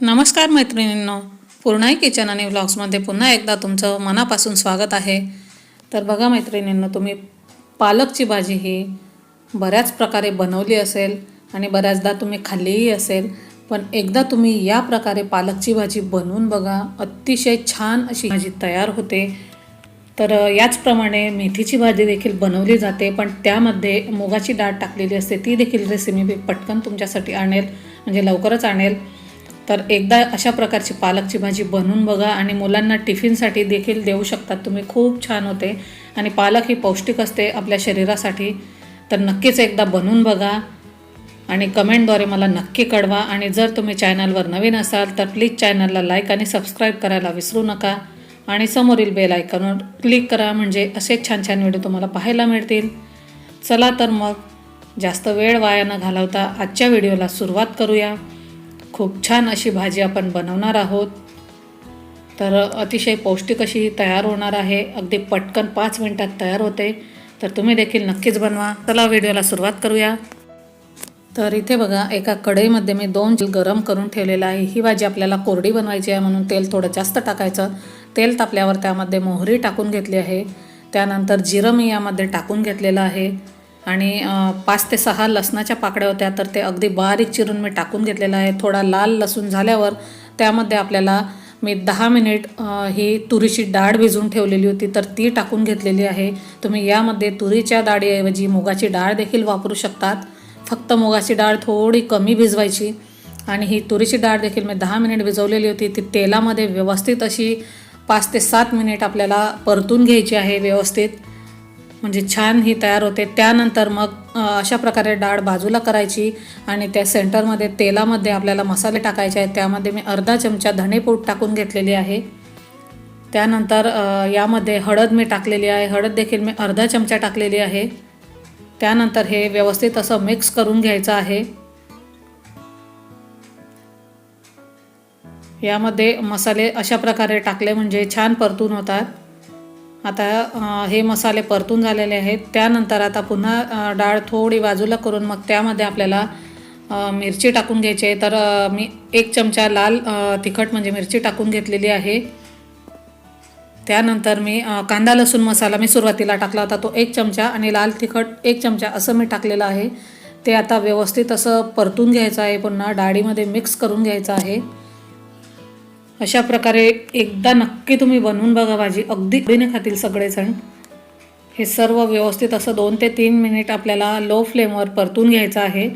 नमस्कार मैत्रिणींनो. पूर्णाई किचन आणि व्लॉग्समध्ये पुन्हा एकदा तुमचं मनापासून स्वागत आहे. तर बघा मैत्रिणींनो तुम्ही पालकची भाजी ही बऱ्याच प्रकारे बनवली असेल आणि बऱ्याचदा तुम्ही खाल्लीही असेल पण एकदा तुम्ही या प्रकारे पालकची भाजी बनवून बघा. अतिशय छान अशी भाजी तयार होते. तर याचप्रमाणे मेथीची भाजी देखील बनवली जाते पण त्यामध्ये मुगाची डाळ टाकलेली असते. ती देखील रेसिपी मी पटकन तुमच्यासाठी आणेल म्हणजे लवकरच आणेल. तर एकदा अशा प्रकारची पालकची भाजी बनवून बघा आणि मुलांना टिफिनसाठी देखील देऊ शकतात. तुम्ही खूप छान होते. आणि पालक ही पौष्टिक असते आपल्या शरीरासाठी. तर नक्कीच एकदा बनवून बघा. आणि कमेंटद्वारे मला नक्की कळवा. आणि जर तुम्ही चॅनलवर नवीन असाल तर प्लीज चॅनलला लाईक आणि सबस्क्राईब करायला विसरू नका. आणि समोरील बेल आयकॉनवर क्लिक करा म्हणजे असे छान छान व्हिडिओ तुम्हाला पाहायला मिळतील. चला तर मग जास्त वेळ वाया न घालवता आजच्या व्हिडिओला सुरुवात करूया. खूप छान अशी भाजी आपण बनवणार आहोत. तर अतिशय पौष्टिक अशी ही तयार होणार आहे. अगदी पटकन पाच मिनिटात तयार होते. तर तुम्ही देखील नक्कीच बनवा. चला व्हिडिओला सुरुवात करूया. तर इथे बघा एका कढईमध्ये मी दोन तेल गरम करून ठेवलेलं आहे. ही भाजी आपल्याला कोरडी बनवायची आहे म्हणून तेल थोडं जास्त टाकायचं. तेल तापल्यावर त्यामध्ये मोहरी टाकून घेतली आहे. त्यानंतर जिरं मी यामध्ये टाकून घेतलेलं आहे. आणि पाच ते सहा लसणाच्या पाकड्या होत्या तर ते अगदी बारीक चिरून मी टाकून घेतलेलं आहे. थोडा लाल लसूण झाल्यावर त्यामध्ये आपल्याला मी दहा मिनिट ही तुरीची डाळ भिजवून ठेवलेली होती तर ती टाकून घेतलेली आहे. तुम्ही यामध्ये तुरीच्या डाळीऐवजी मुगाची डाळ देखील वापरू शकतात. फक्त मुगाची डाळ थोडी कमी भिजवायची. आणि ही तुरीची डाळ देखील मी दहा मिनिट भिजवलेली होती. ती तेलामध्ये व्यवस्थित अशी पाच ते सात मिनिट आपल्याला परतून घ्यायची आहे व्यवस्थित. म्हणजे छान ही तयार होते. त्यानंतर मग अशा प्रकारे डाळ बाजूला करायची आणि त्या सेंटरमध्ये तेलामध्ये आपल्याला मसाले टाकायचे आहेत. त्यामध्ये मी अर्धा चमचा धणेपूड टाकून घेतलेली आहे. त्यानंतर यामध्ये हळद मी टाकलेली आहे. हळद देखील मी अर्धा चमचा टाकलेली आहे. त्यानंतर हे व्यवस्थित असं मिक्स करून घ्यायचं आहे. यामध्ये मसाले अशा प्रकारे टाकले म्हणजे छान परतून होतात. आता हे मसाले परतून झालेले आहेत. त्यानंतर आता पुन्हा डाळ थोडी बाजूला करून मग त्यामध्ये आपल्याला मिरची टाकून घ्यायची आहे. तर मी एक चमचा लाल तिखट म्हणजे मिरची टाकून घेतलेली आहे. त्यानंतर मी कांदा लसूण मसाला मी सुरुवातीला टाकला होता. तो एक चमचा आणि लाल तिखट एक चमचा असं मी टाकलेलं आहे. ते आता व्यवस्थित असं परतून घ्यायचं आहे. पुन्हा डाळीमध्ये मिक्स करून घ्यायचं आहे. अशा प्रकारे एकदा नक्की तुम्ही बनवून बघा भाजी. अगदी आवडीने खातील सगळेजण हे सर्व व्यवस्थित असं दोन ते तीन मिनिट आपल्याला लो फ्लेमवर परतून घ्यायचं आहे.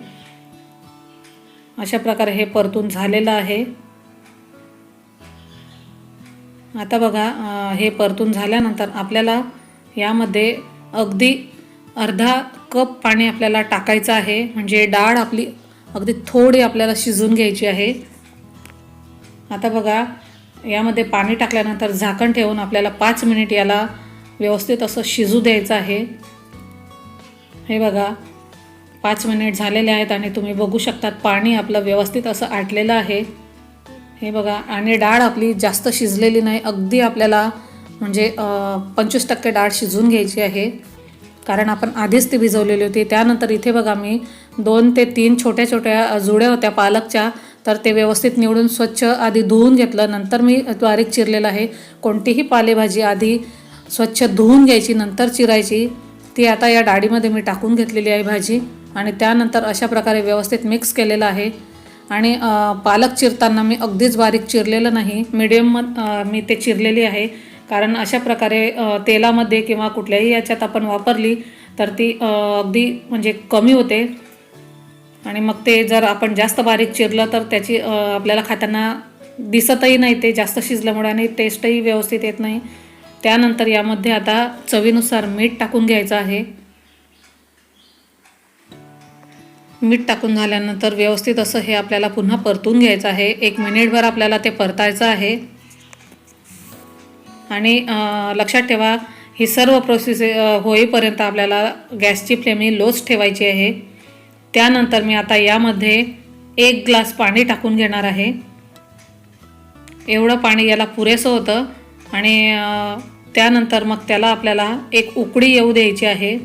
अशा प्रकारे हे परतून झालेलं आहे. आता बघा हे परतून झाल्यानंतर आपल्याला यामध्ये अगदी अर्धा कप पाणी आपल्याला टाकायचं आहे. म्हणजे डाळ आपली अगदी थोडी आपल्याला शिजून घ्यायची आहे. आता बघा यामध्ये पाणी टाकल्यानंतर झाकण ठेवून आपल्याला पाच मिनिट याला व्यवस्थित असं शिजू द्यायचं आहे. हे बघा पाच मिनिट झालेले आहेत आणि तुम्ही बघू शकतात पाणी आपलं व्यवस्थित असं आटलेलं आहे. हे बघा आणि डाळ आपली जास्त शिजलेली नाही अगदी आपल्याला म्हणजे पंचवीस टक्के डाळ शिजून घ्यायची आहे. कारण आपण आधीच ती भिजवलेली होती. त्यानंतर इथे बघा मी दोन ते तीन छोट्या छोट्या जुड्या होत्या पालकच्या. तर ते व्यवस्थित निवडून स्वच्छ आधी धुवून घेतलं. नंतर मी बारीक चिरलेलं आहे. कोणतीही पालेभाजी आधी स्वच्छ धुवून घ्यायची नंतर चिरायची. ती आता या डाळीमध्ये मी टाकून घेतलेली आहे भाजी आणि त्यानंतर अशा प्रकारे व्यवस्थित मिक्स केलेलं आहे. आणि पालक चिरताना मी अगदीच बारीक चिरलेलं नाही. मीडियम मी ते चिरलेली आहे. कारण अशा प्रकारे तेलामध्ये किंवा कुठल्याही याच्यात आपण वापरली तर ती अगदी म्हणजे कमी होते. आणि मग ते जर आपण जास्त बारीक चिरलं तर त्याची आपल्याला खाताना दिसतही नाही ते जास्त शिजल्यामुळे आणि टेस्टही व्यवस्थित येत नाही. त्यानंतर यामध्ये आता चवीनुसार मीठ टाकून घ्यायचं आहे. मीठ टाकून झाल्यानंतर व्यवस्थित असं हे आपल्याला पुन्हा परतून घ्यायचं आहे. एक मिनिटभर आपल्याला ते परतायचं आहे. आणि लक्षात ठेवा ही सर्व प्रोसेस होईपर्यंत आपल्याला गॅसची फ्लेम ही लोच ठेवायची आहे. त्यानंतर मी आता यामध्ये एक ग्लास पाणी टाकून घेणार आहे. एवढं पाणी याला पुरेसं होतं आणि त्यानंतर मग त्याला आपल्याला एक उकडी येऊ द्यायची आहे.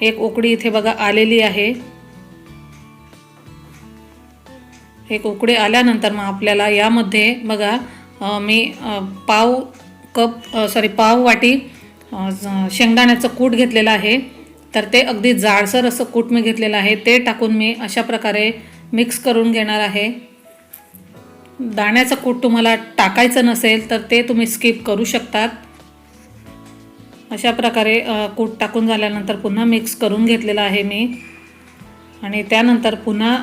एक उकडी इथे बघा आलेली आहे. एक उकडी आल्यानंतर मग आपल्याला यामध्ये बघा मी पाव कप सॉरी पाव वाटी शेंगदाण्याचं कूट घेतलेलं आहे. तर ते अगदी जाडसर असं कूट मी घेतलेलं आहे. ते टाकून मी अशा प्रकारे मिक्स करून घेणार आहे. दाण्याचं कूट तुम्हाला टाकायचं नसेल तर ते तुम्ही स्किप करू शकतात. अशा प्रकारे कूट टाकून झाल्यानंतर पुन्हा मिक्स करून घेतलेलं आहे मी. आणि त्यानंतर पुन्हा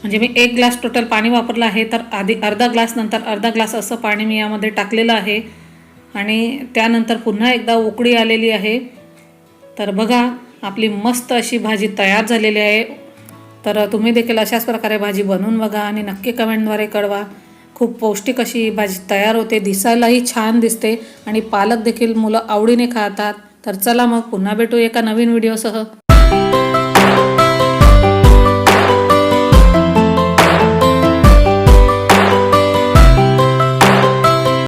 म्हणजे मी एक ग्लास टोटल पाणी वापरलं आहे. तर आधी अर्धा ग्लास नंतर अर्धा ग्लास असं पाणी मी यामध्ये टाकलेलं आहे. आणि त्यानंतर पुन्हा एकदा उकळी आलेली आहे. तर बघा आपली मस्त अशी भाजी तयार झालेली आहे. तर तुम्ही देखील अशाच प्रकारे भाजी बनवून बघा आणि नक्की कमेंटद्वारे कळवा. खूप पौष्टिक अशी भाजी तयार होते दिसायलाही छान दिसते आणि पालक देखील मुलं आवडीने खातात. तर चला मग पुन्हा भेटू एका नवीन व्हिडिओसह.